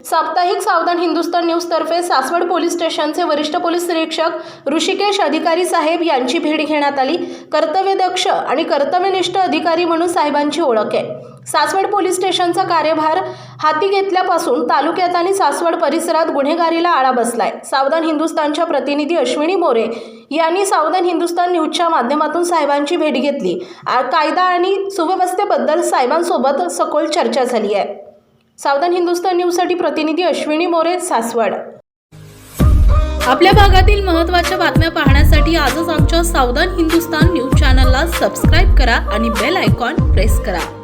साप्ताहिक सावधान हिंदुस्तान न्यूजतर्फे सासवड पोलीस स्टेशनचे वरिष्ठ पोलीस निरीक्षक ऋषिकेश अधिकारी साहेब यांची भेट घेण्यात आली. कर्तव्यदक्ष आणि कर्तव्यनिष्ठ अधिकारी म्हणून साहेबांची ओळख आहे. सासवड पोलीस स्टेशनचा कार्यभार हाती घेतल्यापासून तालुक्यात आणि सासवड परिसरात गुन्हेगारीला आळा बसलाय. सावधान हिंदुस्तानच्या प्रतिनिधी अश्विनी मोरे यांनी सावधान हिंदुस्तान न्यूजच्या माध्यमातून साहेबांची भेट घेतली. कायदा आणि सुव्यवस्थेबद्दल साहेबांसोबत सखोल चर्चा झाली आहे. सावधान हिंदुस्तान न्यूजसाठी प्रतिनिधी अश्विनी मोरे सासवड. आपल्या भागातील महत्त्वाच्या बातम्या पाहण्यासाठी आजच आमच्या सावधान हिंदुस्तान न्यूज चॅनलला सबस्क्राईब करा आणि बेल आयकॉन प्रेस करा.